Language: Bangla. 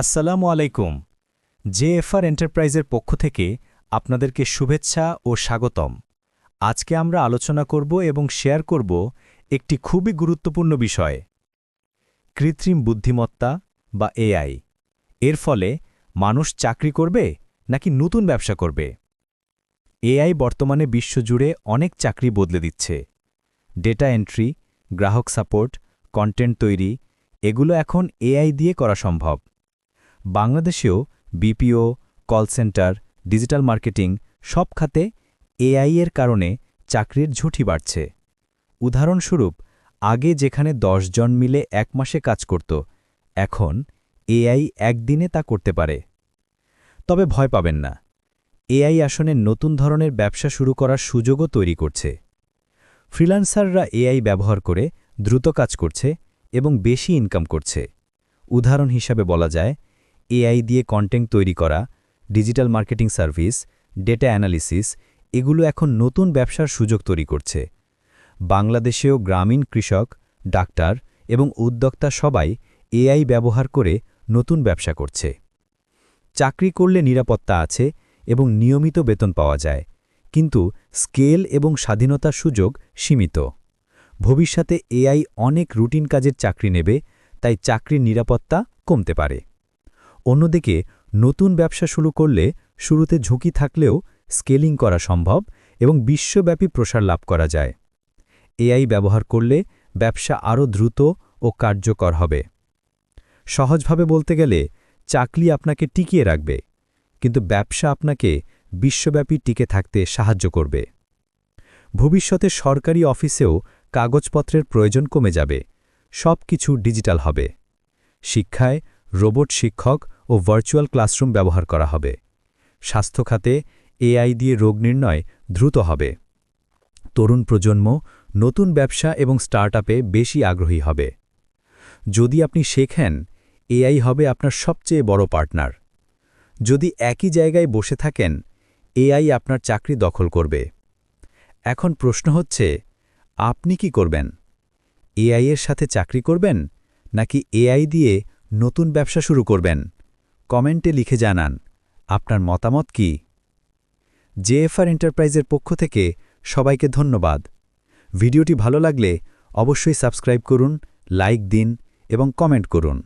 আসসালামু আলাইকুম। জেএফআর এন্টারপ্রাইজের পক্ষ থেকে আপনাদেরকে শুভেচ্ছা ও স্বাগতম। আজকে আমরা আলোচনা করব এবং শেয়ার করব একটি খুবই গুরুত্বপূর্ণ বিষয়, কৃত্রিম বুদ্ধিমত্তা বা এআই এর ফলে মানুষ চাকরি করবে নাকি নতুন ব্যবসা করবে? এআই বর্তমানে বিশ্বজুড়ে অনেক চাকরি বদলে দিচ্ছে। ডেটা এন্ট্রি, গ্রাহক সাপোর্ট, কন্টেন্ট তৈরি, এগুলো এখন এআই দিয়ে করা সম্ভব। বাংলাদেশেও BPO, call centre, digital marketing সব খাতে এআই এর কারণে চাকরির ঝুঁটি বাড়ছে। উদাহরণস্বরূপ, আগে যেখানে জন মিলে এক মাসে কাজ করত, এখন এআই একদিনে তা করতে পারে। তবে ভয় পাবেন না, এআই আসনে নতুন ধরনের ব্যবসা শুরু করার সুযোগও তৈরি করছে। ফ্রিল্যান্সাররা এআই ব্যবহার করে দ্রুত কাজ করছে এবং বেশি ইনকাম করছে। উদাহরণ হিসাবে বলা যায় এআই দিয়ে কন্টেন্ট তৈরি করা digital marketing service data analysis এগুলো এখন নতুন ব্যবসার সুযোগ তৈরি করছে। বাংলাদেশেও গ্রামীণ কৃষক, ডাক্তার এবং উদ্যোক্তা সবাই এআই ব্যবহার করে নতুন ব্যবসা করছে। চাকরি করলে নিরাপত্তা আছে এবং নিয়মিত বেতন পাওয়া যায়, কিন্তু স্কেল এবং স্বাধীনতার সুযোগ সীমিত। ভবিষ্যতে এআই অনেক রুটিন কাজের চাকরি নেবে, তাই চাকরির নিরাপত্তা কমতে পারে। অন্যদিকে, নতুন ব্যবসা শুরু করলে শুরুতে ঝুঁকি থাকলেও স্কেলিং করা সম্ভব এবং বিশ্বব্যাপী প্রসার লাভ করা যায়। এআই ব্যবহার করলে ব্যবসা আরও দ্রুত ও কার্যকর হবে। সহজভাবে বলতে গেলে, চাকরি আপনাকে টিকিয়ে রাখবে, কিন্তু ব্যবসা আপনাকে বিশ্বব্যাপী টিকে থাকতে সাহায্য করবে। ভবিষ্যতে সরকারি অফিসেও কাগজপত্রের প্রয়োজন কমে যাবে সব কিছু ডিজিটাল হবে। শিক্ষায় রোবট শিক্ষক ও ভার্চুয়াল ক্লাসরুম ব্যবহার করা হবে। স্বাস্থ্য খাতে এআই দিয়ে রোগ নির্ণয় দ্রুত হবে। তরুণ প্রজন্ম নতুন ব্যবসা এবং স্টার্টআপে বেশি আগ্রহী হবে। যদি আপনি শেখেন, এআই হবে আপনার সবচেয়ে বড় পার্টনার। যদি একই জায়গায় বসে থাকেন, এআই আপনার চাকরি দখল করবে। এখন প্রশ্ন হচ্ছে, আপনি কি করবেন? এআই এর সাথে চাকরি করবেন, নাকি এআই দিয়ে নতুন ব্যবসা শুরু করবেন? কমেন্টে লিখে জানান, আপনার মতামত কি? জেএফআর এন্টারপ্রাইজের পক্ষ থেকে সবাইকে ধন্যবাদ। ভিডিওটি ভালো লাগলে অবশ্যই সাবস্ক্রাইব করুন, লাইক দিন এবং কমেন্ট করুন।